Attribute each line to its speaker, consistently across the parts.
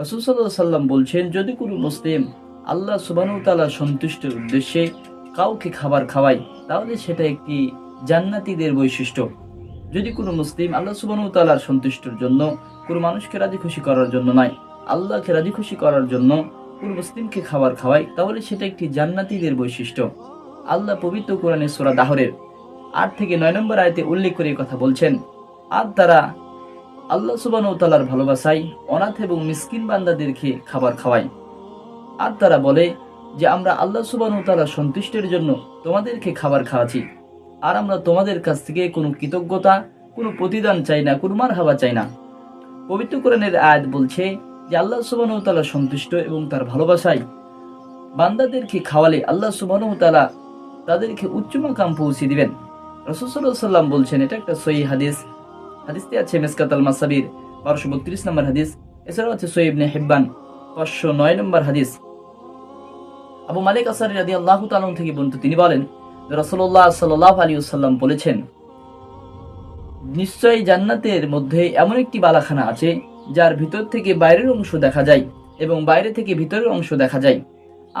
Speaker 1: রসুল্লাহ সাল্লাম বলছেন, যদি কোনো মুসলিম আল্লাহ সুবানুতালা সন্তুষ্টের উদ্দেশ্যে কাউকে খাবার খাওয়ায়, তাহলে সেটা একটি জান্নাতীদের বৈশিষ্ট্য। যদি কোনো মুসলিম আল্লাহ সুবানুতালার সন্তুষ্টির জন্য কোনো মানুষকে রাজি খুশি করার জন্য নয়, আল্লাহকে রাজি খুশি করার জন্য কোনো মুসলিমকে খাবার খাওয়ায়, তাহলে সেটা একটি জান্নাতীদের বৈশিষ্ট্য। আল্লাহ পবিত্র কোরআনে সোরা দাহরের আট থেকে নয় নম্বর আয়তে উল্লেখ করে কথা বলছেন, আর তারা আল্লাহ সুবানুতালার ভালোবাসায় অনাথ এবং মিসকিন বান্দাদেরকে খাবার খাওয়ায় আর তারা বলে যে, আমরা আল্লাহ সুবানুতালার সন্তুষ্টের জন্য তোমাদেরকে খাবার খাওয়াচ্ছি। আর আমরা তোমাদের কাছ থেকে কোনো কৃতজ্ঞতা, কোনো প্রতিদান চাই না, কোনো মার হাওয়া চাই না। পবিত্র কোরআনের আয়াত বলছে যে, আল্লাহ সুবানুতালা সন্তুষ্ট এবং তার ভালোবাসায় বান্দাদেরকে খাওয়ালে আল্লাহ সুবানুতালা তাদেরকে উচ্চ মাকাম পৌঁছে দিবেন। রসুল্লাহ সাল্লাম বলছেন, এটা একটা সহি হাদিস। হাদিসটি আছে, মেসকাত আল মাসাবির বারোশো বত্রিশ নম্বর হাদিস। এছাড়াও আছে সৈবনে হেব্বান, পাঁচশো নয় নম্বর হাদিস। আবু মালিক আসারি রাদি আল্লাহ তালন থেকে বলতো তিনি বলেন রসল্লাহ সাল্লাহ আলী সাল্লাম বলেছেন, নিশ্চয়ই জান্নাতের মধ্যে এমন একটি বালাখানা আছে, যার ভিতর থেকে বাইরের অংশ দেখা যায় এবং বাইরে থেকে ভিতরের অংশ দেখা যায়।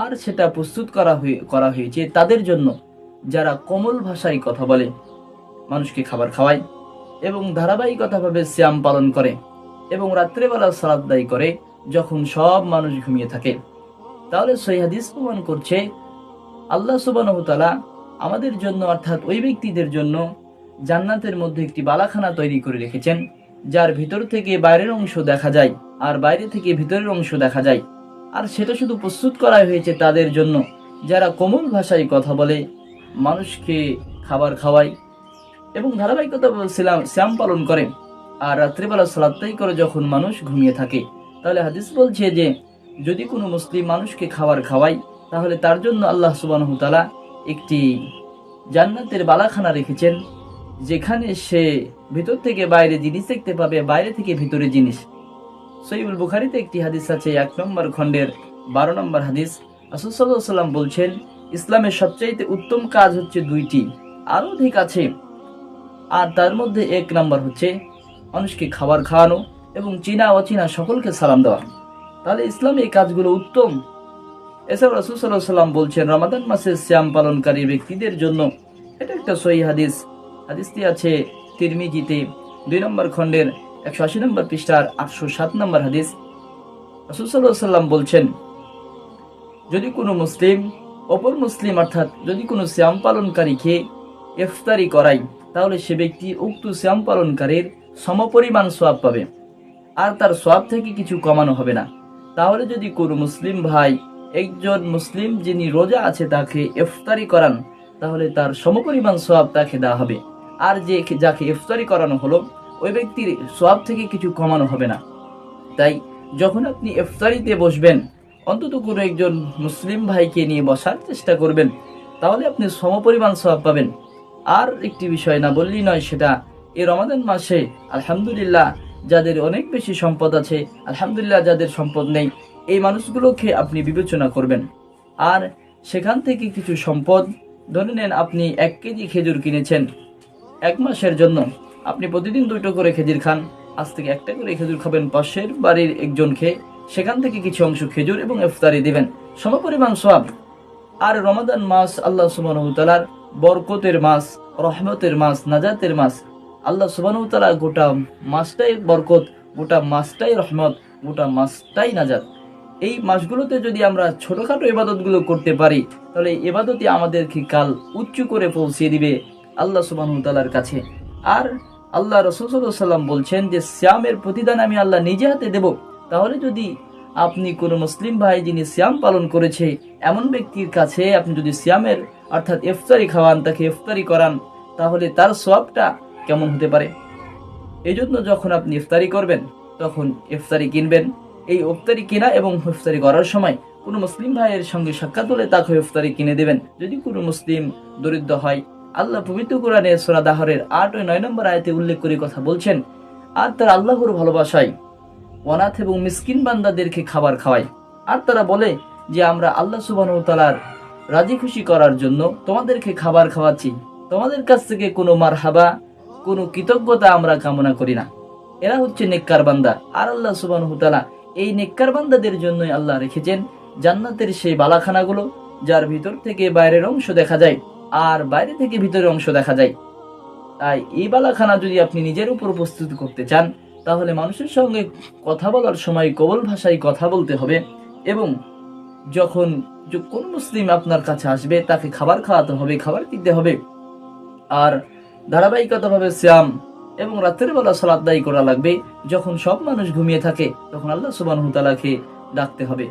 Speaker 1: আর সেটা প্রস্তুত করা হয়ে, করা হয়েছে তাদের জন্য, যারা কোমল ভাষায় কথা বলে, মানুষকে খাবার খাওয়ায়। এবং ধারাবাহিকতাভাবে শ্যাম পালন করে এবং রাত্রেবেলা সালাদ দায়ী করে যখন সব মানুষ ঘুমিয়ে থাকে। তাহলে সই হাদিস প্রমাণ করছে, আল্লাহ সুবানহতালা আমাদের জন্য অর্থাৎ ওই ব্যক্তিদের জন্য জান্নাতের মধ্যে একটি বালাখানা তৈরি করে রেখেছেন, যার ভিতর থেকে বাইরের অংশ দেখা যায় আর বাইরে থেকে ভিতরের অংশ দেখা যায়। আর সেটা শুধু প্রস্তুত করা হয়েছে তাদের জন্য, যারা কোমল ভাষায় কথা বলে, মানুষকে খাবার খাওয়ায় এবং ধারাবাহিকতা বলছিলাম শ্যাম পালন করে। আর রাত্রিবেলা সালাত্তাই করে যখন মানুষ ঘুমিয়ে থাকে। তাহলে হাদিস বলছে যে, যদি কোনো মুসলিম মানুষকে খাবার খাওয়ায়, তাহলে তার জন্য আল্লাহ সুবানহতালা একটি জান্নাতের বালাখানা রেখেছেন, যেখানে সে ভিতর থেকে বাইরে জিনিস দেখতে পাবে, বাইরে থেকে ভিতরে জিনিস। সৈবুল বুখারিতে একটি হাদিস আছে, এক নম্বর খণ্ডের বারো নম্বর হাদিস। আসুসাল্লাহ সাল্লাম বলছেন, ইসলামের সবচাইতে উত্তম কাজ হচ্ছে দুইটি। আরও অধিক আছে আর তার মধ্যে এক নাম্বার হচ্ছে মানুষকে খাবার খাওয়ানো এবং চীনা অচীনা সকলকে সালাম দেওয়া। তাহলে ইসলামে এই কাজগুলো উত্তম। এছাড়া রসুসাল্লাহ সাল্লাম বলছেন, রমাদান মাসে শ্যাম পালনকারী ব্যক্তিদের জন্য এটা একটা সহি হাদিস। হাদিসটি আছে তিরমিজিতে দুই নম্বর খণ্ডের একশো আশি নম্বর পৃষ্ঠার আটশো সাত নম্বর হাদিস। রসুসাল্লাহ সাল্লাম বলছেন, যদি কোনো মুসলিম, অপর মুসলিম অর্থাৎ যদি কোনো শ্যাম পালনকারীকে ইফতারি করাই তাহলে সে ব্যক্তি উক্ত শ্যাম পালনকারীর সমপরিমাণ সোয়াব পাবে। আর তার সোয়াব থেকে কিছু কমানো হবে না। তাহলে যদি কোনো মুসলিম ভাই, একজন মুসলিম যিনি রোজা আছে তাকে ইফতারি করান, তাহলে তার সমপরিমাণ সোয়াব তাকে দেওয়া হবে। আর যে যাকে ইফতারি করানো হলো, ওই ব্যক্তির সোয়াব থেকে কিছু কমানো হবে না। তাই যখন আপনি ইফতারিতে বসবেন, অন্তত কোনো একজন মুসলিম ভাইকে নিয়ে বসার চেষ্টা করবেন, তাহলে আপনি সমপরিমাণ সোয়াব পাবেন। আর একটি বিষয় না বললেই নয়, সেটা এই রমাদান মাসে, আলহামদুলিল্লাহ, যাদের অনেক বেশি সম্পদ আছে, আলহামদুলিল্লাহ যাদের সম্পদ নেই, এই মানুষগুলোকে আপনি বিবেচনা করবেন। আর সেখান থেকে কিছু সম্পদ, ধরে নেন আপনি এক কেজি খেজুর কিনেছেন, এক মাসের জন্য, আপনি প্রতিদিন দুটো করে খেজুর খান, আজ থেকে একটা করে খেজুর খাবেন, পাশের বাড়ির একজনকে, সেখান থেকে কিছু অংশ খেজুর এবং ইফতারি দিবেন, সমপরিমাণ সব আর রমাদান মাস আল্লাহ সুবাহতালার বরকতের মাস, রহমতের মাস, নাজাতের মাস। আল্লাহ সুবাহতালা গোটা মাসটাই বরকত, গোটা মাসটাই রহমত, গোটা মাসটাই নাজাত। এই মাসগুলোতে যদি আমরা ছোটোখাটো ইবাদতগুলো করতে পারি, তাহলে এই ইবাদতই আমাদেরকে কাল উচ্চ করে পৌঁছিয়ে দিবে আল্লাহ সুবাহতালার কাছে। আর আল্লাহ রসুল্লাম বলছেন যে শ্যামের প্রতিদান আমি আল্লাহ নিজে হাতে দেব। তাহলে যদি আপনি কোনো মুসলিম ভাই যিনি শ্যাম পালন করেছে, এমন ব্যক্তির কাছে আপনি যদি শ্যামের অর্থাৎ ইফতারি খাওয়ান, তাকে ইফতারি করান, তাহলে তার সবটা কেমন হতে পারে? এই জন্য যখন আপনি ইফতারি করবেন, তখন ইফতারি কিনবেন। এই ইফতারি কেনা এবং ইফতারি করার সময় কোনো মুসলিম ভাইয়ের সঙ্গে সাক্ষাৎ হলে তাকে ইফতারি কিনে দেবেন। যদি কোনো মুসলিম দরিদ্র হয়, আল্লাহ পবিত্র কোরআনে সোরা দাহরের আট ও নয় নম্বর আয়তে উল্লেখ করে কথা বলছেন, আর তার আল্লাহর ভালোবাসায় অনাথ এবং মিসকিন বান্দাদেরকে খাবার খাওয়ায় আর তারা বলে যে, আমরা আল্লাহ সুবাহ তালার রাজি খুশি করার জন্য তোমাদেরকে খাবার খাওয়াচ্ছি। তোমাদের কাছ থেকে কোনো মার হাবা কোনো কৃতজ্ঞতা আমরা কামনা করি না। এরা হচ্ছে নেককার বান্দা। আর আল্লাহ সুবাহ তালা এই নেককার বান্দাদের জন্যই আল্লাহ রেখেছেন জান্নাতের সেই বালাখানাগুলো, যার ভিতর থেকে বাইরের অংশ দেখা যায় আর বাইরে থেকে ভিতরের অংশ দেখা যায়। তাই এই বালাখানা যদি আপনি নিজের উপর প্রস্তুত করতে চান তাহলে মানুষের সঙ্গে কথা বলার সময় কবল ভাষায় কথা বলতে হবে এবং যখন কোন মুসলিম আপনার কাছে আসবে, তাকে খাবার খাওয়াতে হবে, খাবার দিতে হবে। আর ধারাবাহিকতাভাবে শ্যাম এবং রাত্রের বেলা সালাদ দায়ী করা লাগবে। যখন সব মানুষ ঘুমিয়ে থাকে, তখন আল্লাহ সুবান ডাকতে হবে।